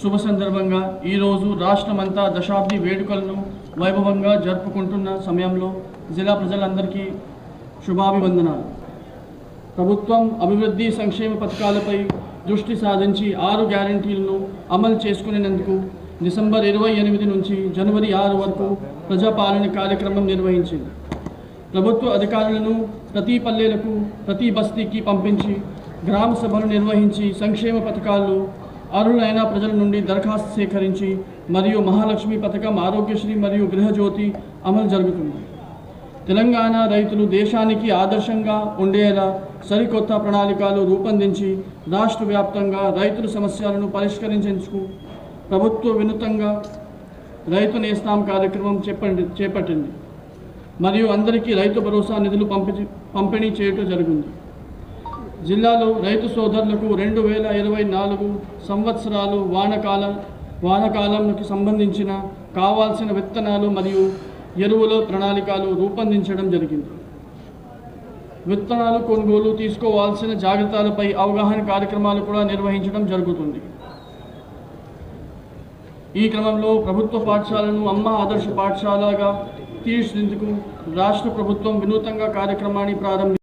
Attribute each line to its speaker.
Speaker 1: శుభ సందర్భంగా ఈరోజు రాష్ట్రమంతా దశాబ్ది వేడుకలను వైభవంగా జరుపుకుంటున్న సమయంలో జిల్లా ప్రజలందరికీ శుభాభివందనాలు. ప్రభుత్వం అభివృద్ధి సంక్షేమ పథకాలపై దృష్టి సాధించి ఆరు గ్యారంటీలను అమలు చేసుకునేందుకు డిసెంబర్ ఇరవై ఎనిమిది నుంచి జనవరి ఆరు వరకు ప్రజాపాలన కార్యక్రమం నిర్వహించింది. ప్రభుత్వ అధికారులను ప్రతి పల్లెలకు ప్రతి బస్తీకి పంపించి గ్రామ సభలు నిర్వహించి సంక్షేమ పథకాలు అర్హులైన ప్రజల నుండి దరఖాస్తు సేకరించి మరియు మహాలక్ష్మి పథకం ఆరోగ్యశ్రీ మరియు గృహజ్యోతి అమలు జరుగుతుంది. తెలంగాణ రైతులు దేశానికి ఆదర్శంగా ఉండేలా సరికొత్త ప్రణాళికలు రూపొందించి రాష్ట్ర వ్యాప్తంగా రైతుల సమస్యలను పరిష్కరించేందుకు ప్రభుత్వ వినూతంగా రైతు నేస్తాం కార్యక్రమం చెప్పండి చేపట్టింది. మరియు అందరికీ రైతు భరోసా నిధులు పంపి పంపిణీ చేయటం జరిగింది జిల్లాలో రైతు సోదరులకు రెండు వేల ఇరవై నాలుగు సంవత్సరాలు వానకాల వానకాలంకి సంబంధించిన కావాల్సిన విత్తనాలు మరియు ఎరువుల ప్రణాళికలు రూపొందించడం జరిగింది. విత్తనాలు కొనుగోలు తీసుకోవాల్సిన జాగ్రత్తలపై అవగాహన కార్యక్రమాలు కూడా నిర్వహించడం జరుగుతుంది. ఈ క్రమంలో ప్రభుత్వ పాఠశాలను అమ్మ ఆదర్శ పాఠశాలగా తీర్చిదిద్దుకు రాష్ట్ర ప్రభుత్వం వినూతంగా కార్యక్రమాన్ని ప్రారంభించింది